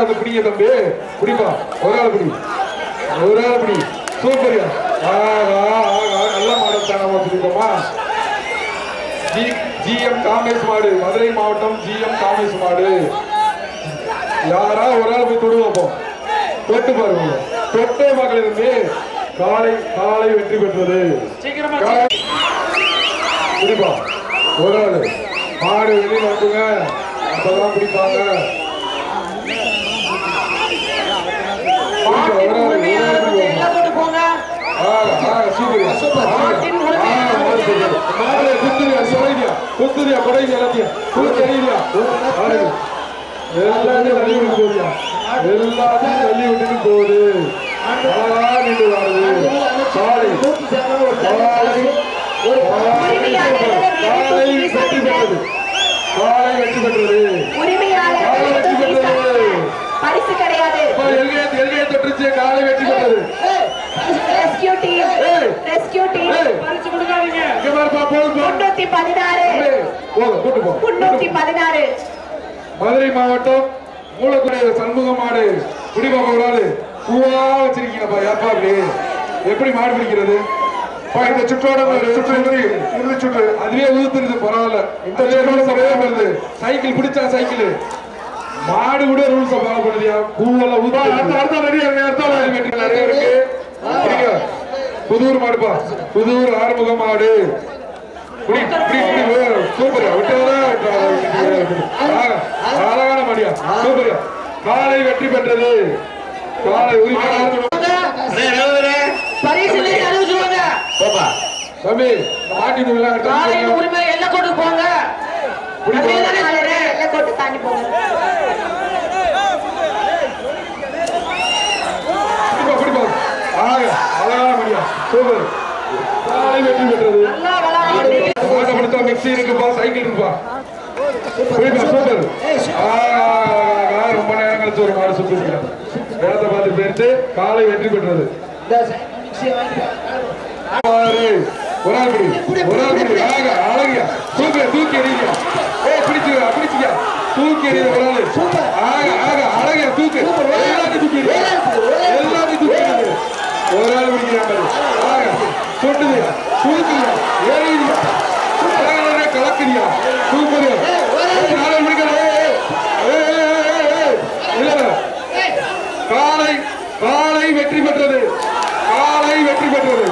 பிடிங்க தம்பி. பிடிப்பா ஒரு ஆள் பிடி. ஒரு ஆள் பிடி. ஆகா நல்ல மாடல் தானே வச்சிருக்கோமா ஜிஎம் காமேஷ் மாடு. மதுரை மாவட்டம் ஜிஎம் காமேஷ் மாடு. யாரா ஒரு ஆள் போய் தொடு வைப்போம் தொட்டு பாருங்க. தொட்டே மகள் இருந்து காலை காலை வெற்றி பெற்றது. பிடிப்பா ஒரு ஆள். மாடு வெளியில வந்துங்க அப்பதான் பிடிப்பாங்க மாட்டின் உரிமையாளர் கொஞ்சம் எல்லாம் கொண்டு போங்க ஆக, ஆக, சூப்பர்யா. ஆக, மாட்டின் உரிமையாளர் ஆக, மாடு சூப்பர். மாடு குத்துறியா, குத்துறியா, குடைங்க எல்லாத்தையும். மாடு. எல்லாத்தையும் தள்ளி விட்டு போகுதுயா. எல்லாத்தையும் தள்ளி விட்டுட்டு போகுது அழகா நின்று வாடுது. காளை. காளை. காளை வெற்றி பெற்றது. காளை வெற்றி பெற்றது. உரிமையாளர் காளை வெற்றி பெற்றது. பரிசு கிடையாது அப்பா, எல்கையை தொட்டுருச்சு காளை வெற்றி பெற்றது ரெஸ்கியூ டீம். ரெஸ்கியூ டீம் பறிச்சு கொடுக்காதீங்க இங்க பாருப்பா, போதும். முன்னூத்தி பதினாறு போங்க, கூட்டு போ. முன்னூத்தி பதினாறு மதுரை மாவட்டம் மூலக்குடி சண்முக மாடு குடிபாப்பா பூவா வச்சிருக்கீங்கப்பா ஏப்பா அப்படி எப்படி மாடு பிடிக்கிறது இந்த சுற்றோட ஒரு சுற்று சுற்று அதுவே உதுத்துருது பரவாயில்ல இந்த சைக்கிள் பிடிச்சா சைக்கிள் மாடு கூட ரூல்ஸ் ஃபாலோ பண்ணுதியா பூவெல்லாம் ஊத்து அடுத்த அடுத்த ரெடி அடுத்த வெற்றி நிறைய இருக்கு. புதூர் மாடுப்பா புதூர் ஆறுமுக மாடு. ஆக, அழகான மாடியா. சூப்பர்யா காலை வெற்றி பெற்றது. காலை உரிமையாளர் தம்பி காலையின் உரிமை எல்லாம் கொண்டு போங்க. எல்லாம் கொண்டு தாண்டி போங்க பிடிப்பா பிடிப்பா ஆக அழகான மாடியா சூப்பர். காலை வெற்றி பெற்றது. இருக்குப்பா சைக்கிள் இருக்குப்பா சூப்பர். ஆ, ரொம்ப நேரம் கழிச்சு ஒரு மாடு சுற்றி இருக்கிறேன் பார்த்து போயிட்டு காலை வெற்றி பெற்றது. ஒரு ஆள் பிடி. ஒரு ஆள் பிடி. அழகியா. சூப்பர் தூக்கி எறியா ஏய் பிடிச்சுக்கா பிடிச்சுக்கா. தூக்கி எறிய ஒரு ஆளு. ஆக ஆக அழகியா தூக்கு எல்லாத்தையும் தூக்கி எறியா எல்லாத்தையும் தூக்கி எறியுது. ஒரு ஆள் பிடிக்கிறாங்க ஆக சொட்டுதியா தூக்குறியா ஏறி அழகான கலக்குறியா சூப்பர் நாளை பிடிக்கிறேன் இல்ல காலை காலை வெற்றி பெற்றது காலை வெற்றி பெற்றது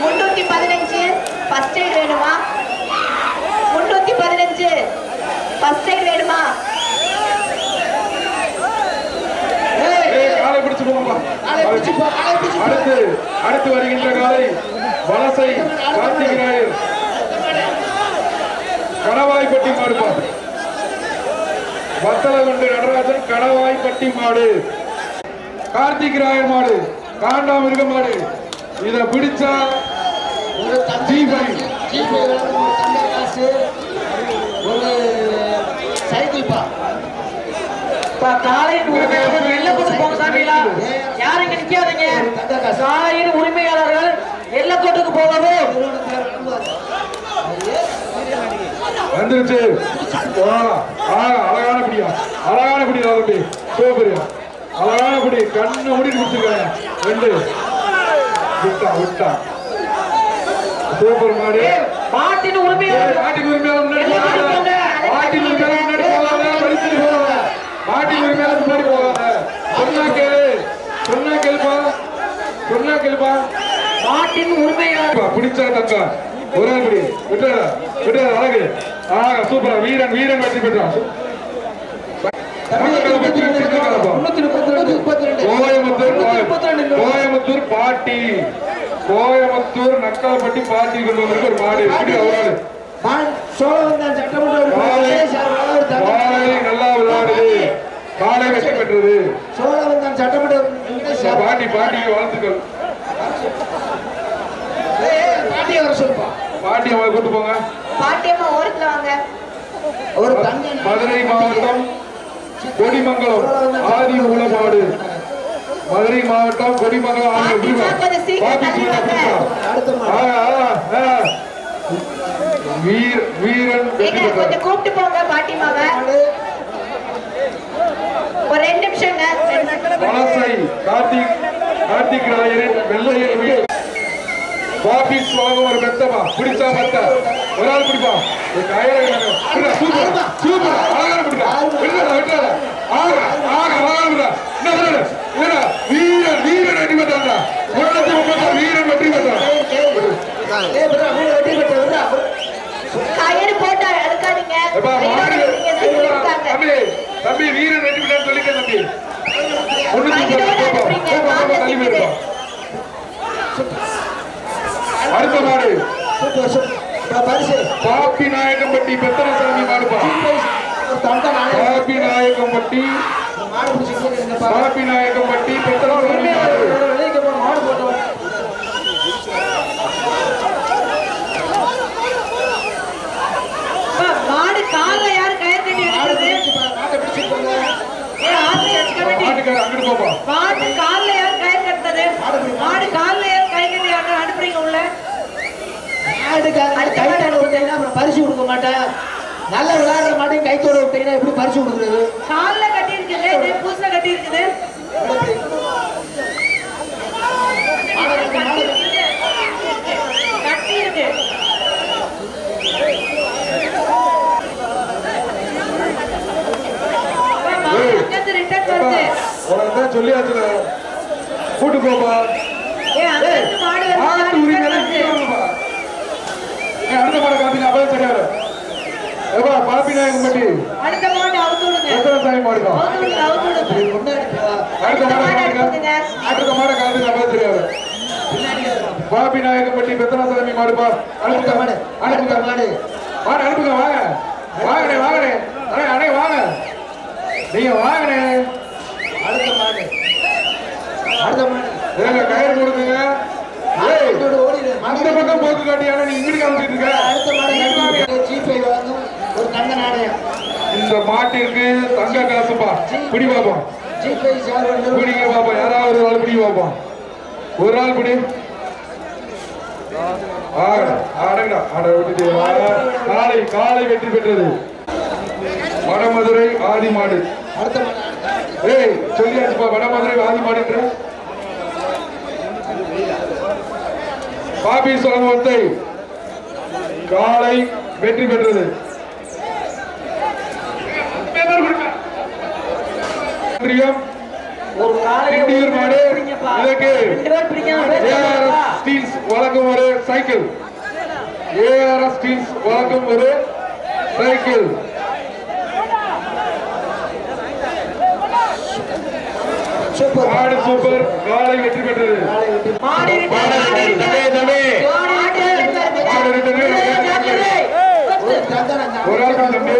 முன்னூத்தி பதினஞ்சு ஃபர்ஸ்ட் எய்ட் வேணுமா முன்னூத்தி பதினஞ்சு ஃபர்ஸ்ட் எய்ட் வேணுமா ஏய், காலை பிடிச்சு போங்கப்பா அடுத்து அடுத்து வருகின்ற காலை வலசை கார்த்திகராயர் கணவாய்ப்பட்டி மாடுப்பா வத்தலகுண்டு நடராஜன் கணவாய்ப்பட்டி மாடு. கார்த்திகராயர் மாடு காண்டாமிருக மாடு இத பிடிச்சா ஜீபை இப்ப காலையின் உரிமையாளர்கள் எல்லாம் கொண்டு போங்க சாமிகளா யாரும் இங்க நிக்காதீங்க. காலையின் உரிமையாளர்கள் எல்லக்கோட்டுக்கு போகவும் வந்துருச்சு. அழகான பிடியா அழகான பிடி தம்பி சூப்பரியா அழகான பிடி கண்ணு மூடி குடிச்சிருக்காங்க ரெண்டு. விட்டா விட்டா. சூப்பர் மாடு மாட்டின் ஏய், உரிமையாளர்கள் மாட்டின் உரிமையாளர் முன்னாடி போகாத மாட்டின் உரிமையாளர் முன்னாடி போகாத பரிசு போகாத மாட்டின் உரிமையாளர் முன்னாடி போகாத சொன்னா கேளு சொன்னா கேளுப்பா சொன்னா கேளுப்பா மாட்டின் உரிமையாளர் பிடிச்சா தங்கா ஒரு பிடி. விட்டுறா. விட்டுறா அழகு. ஆக சூப்பரா. வீரன் வீரன் வெற்றி பெற்றான் கோயம்புத்தூர் கோயம்புத்தூர் பாட்டி. கோயம்புத்தூர் நக்கால்பட்டி பாட்டி கொண்டு வந்திருக்க ஒரு மாடு காலை காலை நல்லா விளையாடுது. காலை வெற்றி பெற்றது. பாட்டி பாட்டிக்கு வாழ்த்துக்கள். பாட்டி அவங்களை கூட்டு போங்க. பாட்டியம்மா ஓரத்துல வாங்க. மதுரை மாவட்டம் கொடிமங்கலம் ஆதி மூலமாடு மதுரை மாவட்டம் கொடிமங்கலம் ஆகிய பாப்பி, கொஞ்சம் சீக்கிரம் தள்ளி வாங்க. ஆ, ஆ, ஆ. வீர் வீரன் கொஞ்சம் கூப்பிட்டு போங்க பாட்டிமாவை ஒரு ரெண்டு நிமிஷங்க. வலசை கார்த்திக் கார்த்திக் ராயரின் வெள்ளையர் வீடு வாங்க ஒரு மெத்தமா பிடிச்சா மெத்த. ஒரு ஆள் பிடிப்பா ஒரு கயிறை இறங்கு. விடுடா, சூப்பர் சூப்பர் அழகான பிடிக்கா விட்டுறா விட்டுறா ஆக ஆக அழகான பிடிக்கா என்ன சொல்லுங்க இல்லடா வீரன் வீரன் வெற்றி பெற்றான்டா ஒரு லட்சம் முப்பத்தாறு வீரன் வெற்றி பெற்றான் கயிறு போட்டு அழுக்காதீங்க எப்பா மாடு நீங்க சொல்லியிருக்காங்க. தம்பி தம்பி வீரன் வெற்றி பெற்றான்னு சொல்லிட்டேன் தம்பி முன்னூத்தி கையோட முப்பது போப்பா அனுப்புறீங்க, போப்பா மாடு போப்பா தள்ளி நிக்குது. போயிருப்பா அடுத்த மாடு பாப்பி நாயக்கம்பட்டி பெத்தனசாமி மாடுப்பா பாப்பி நாயக்கம்பட்டி பாப்பி நாயக்கம்பட்டி பெத்தனசாமி மாடு அப்பா, மாடு கால்ல யாரு கயிறு கட்டி எடுக்கிறது ஏ, ஆர்த்தி அடிச்சு கமிட்டி. மாட்டுக்கார அங்கிட்டு போப்பா மாடு கால்ல யாரு கயிறு கட்டுறது மாடு கால்ல யாரு கை கட்டி அனு- அனுப்புறீங்க உள்ள பரிசு கொடுக்க மாட்டேன் நல்ல விளையாடுற மாட்டையும் கைத்தோட விட்டீங்கன்னா எப்படி பரிசு கொடுக்குறது? கால்ல கட்டி இருக்குது இது பூசல கட்டி இருக்குது கட்டி இருக்கு அப்பா, மாடு அங்கிருந்து return வருது. உனக்கு தான் சொல்லியாச்சுல கூட்டு போப்பா ஏ, அங்கிருந்து மாடு வருது, மாட்டு return உரிமை வருது. நிற்கிறாங்கப்பா. ஏய், அடுத்த காப்பீங்க அப்பதான் சரியாரு ஏப்பா பாப்பி நாயக்கம்பட்டி அடுத்த மாடு அவுத்து விடுங்க பெத்தனசாமி மாடுப்பா அவுத்து விடுங்க அவுத்து விடுங்க முன்னாடி போ. அடுத்த மாடை மாடு காப்பீங்க அனுப்புங்க. அடுத்த மாடை காப்பீங்க அப்பதான் தெரியாது பாபி நாயக்கம்பட்டி பெத்தனசாமி மாடுப்பா அனுப்புங்க மாடு. அனுப்புங்க மாடு. மாடு அனுப்புங்க வாங்க. வாங்கண்ணே வாங்கண்ணே அண்ணே அண்ணே வாங்க. நீங்க வாங்கண்ணே அடுத்த மாடு அடுத்த மாடு கயிறு கொடுக்குங்க. அந்த பக்கம் போக்கு காட்டியான நீ இங்கிட்டு காமிச்சிட்டு இருக்க? அடுத்த மாடு வாங்கும் ஒரு தங்க நாணயம். இந்த மாட்டிற்கு தங்க காசுப்பா. பிடி பாப்போம் பிடிங்க பாப்போம் யாராவது ஒரு ஆள் பிடி பாப்போம் ஒரு ஆள் பிடி. ஆடங்கடா. ஆட விட்டுட்டு. காலை காலை வெற்றி பெற்றது. வடமதுரை ஆதி மாடு அடுத்த மாடு ஏய் சொல்லியாச்சுப்பா. வடமதுரை ஆதி மாடுன்ற பாபி சொலமத்தை காலை வெற்றி பெற்றது. ஒரு காலையை திண்டியூர் மாடு. இதற்கு ஏஆர்எஸ். ஸ்டீல்ஸ் வழங்கும் ஒரு சைக்கிள். ஏஆர்எஸ் ஸ்டீல்ஸ் வழங்கும் ஒரு சைக்கிள். சூப்பர். மாடு சூப்பர். காலை வெற்றி பெற்றது. தம்பி, ஒரு ஆள் தம்பி.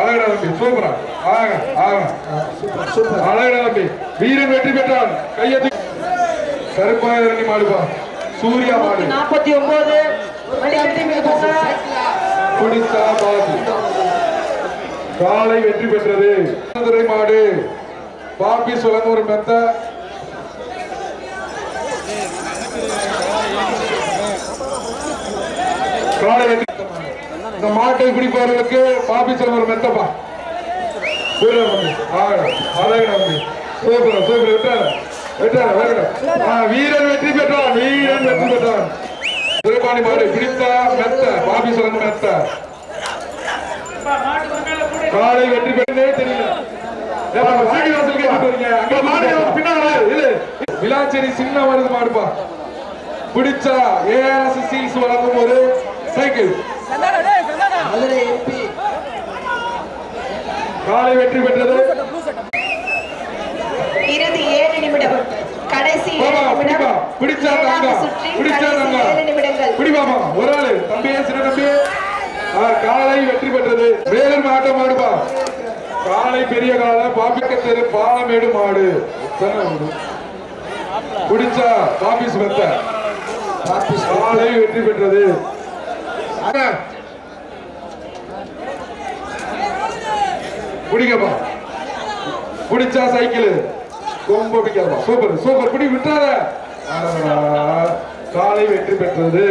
அழகடா தம்பி சூப்பரா ஆக ஆக அழகடா தம்பி வீரன் வெற்றி பெற்றான் கையெத்தி கருப்பாயிரணி மாடுப்பா சூர்யா மாடு நாற்பத்தி ஒன்பது வண்டி குடித்தா பாபு காலை வெற்றி பெற்றது. மாடு. பாப்பி சுலங்க ஒரு மெத்த காலை வெற்றி இந்த மாட்டை பிடிப்பவர்களுக்கு பாப்பி சுலங்க ஒரு மெத்தப்பா. சூப்பர். சூப்பர். சூப்பர் விட்டார வீரன் வெற்றி பெற்றான் வீரன் வெற்றி பெற்றான். திருப்பாணி மாடு பிடித்தா மெத்த பாபி சுலங்க மெத்த. காலை வெற்றி பெற்றதே தெரியல. விளாச்சேரி சின்ன வருது மாடுப்பா. பிடிச்சா ஏஆர்எஸ் சீல்ஸ் வழங்கும் ஒரு சைக்கிள் மதுரை எம்பி காலை வெற்றி பெற்றது. இறுதி ஏழு நிமிடம். கடைசி நிமிடம். பிடிச்சா தாங்க பிடிச்சா தாங்க ஏழு நிமிடங்கள். பிடி பாப்பா ஒரு ஆளு. தம்பியே சின்ன தம்பியே காலை வெற்றி பெற்றது. வேலூர் மாட்டம் மாடுப்பா காலை பெரிய காலை பாப்பிக்க தெரு பாலமேடு மாடு? பிடிச்சா பாபிஸ் மெத்த காலை வெற்றி பெற்றது. அண்ணா. பிடிங்கப்பா பிடிச்சா சைக்கிள். ரொம்ப பிடிக்கப்பா சூப்பர் சூப்பர். பிடி விட்டுறாத. காலை வெற்றி பெற்றது.